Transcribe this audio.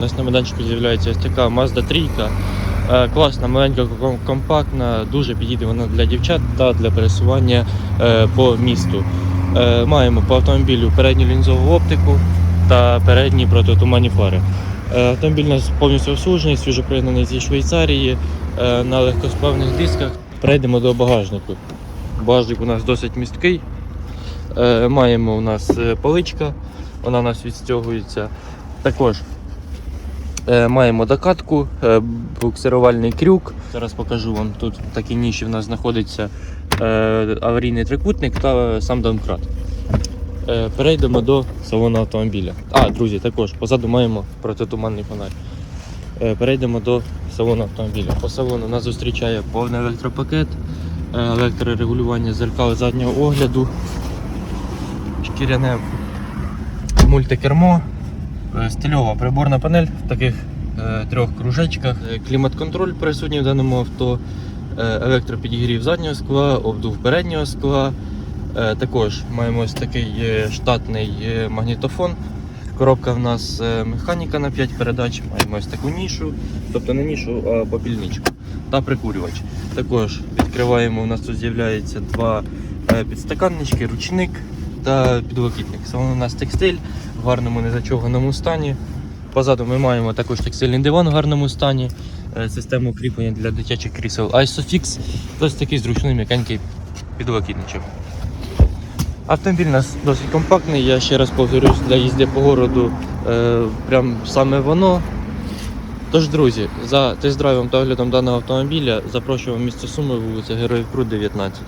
У нас на майданчику з'являється ось така Mazda 3. Е, Класна, маленька, компактна, дуже підійде вона для дівчат та для пересування е, по місту. Е, Маємо по автомобілю передню лінзову оптику та передні протитуманні фари. Автомобіль у нас повністю обслужений, свіжопригнаний зі Швейцарії на легкосплавних дисках. Перейдемо до багажнику. Багажник у нас досить місткий. Маємо у нас поличка, вона у нас відстягується. Також маємо докатку, е, буксирувальний крюк. Зараз покажу вам. Тут в такій ніші в нас знаходиться е, аварійний трикутник та е, сам домкрат. Е, Перейдемо до салону автомобіля. А, друзі, також позаду маємо протитуманний фонарь. Е, Перейдемо до салону автомобіля. По салону нас зустрічає повний електропакет, е, електрорегулювання зеркал заднього огляду, шкіряне мультикермо, е, стильова приборна панель в таких е, трьох кружечках, Е, клімат-контроль присутній в даному авто, е, електропідігрів заднього скла, обдув переднього скла. Е, Також маємо ось такий е, штатний е, магнітофон. Коробка в нас е, механіка на 5 передач, маємо ось таку нішу, тобто не нішу, а попільничку та прикурювач. Також відкриваємо, у нас тут з'являється два е, підстаканнички, ручник та підлокітник. Салон у нас текстиль в гарному незачоганому стані. Позаду ми маємо також текстильний диван в гарному стані, е, систему кріплення для дитячих крісел Isofix, ось такий зручний м'якенький підлокітничок. Автомобіль у нас досить компактний, я ще раз повторюсь, для їзди по городу е, прям саме воно. Тож, друзі, за тест-драйвом та оглядом даного автомобіля запрошуємо в місто Суми, вулиця Героїв Крут, 19.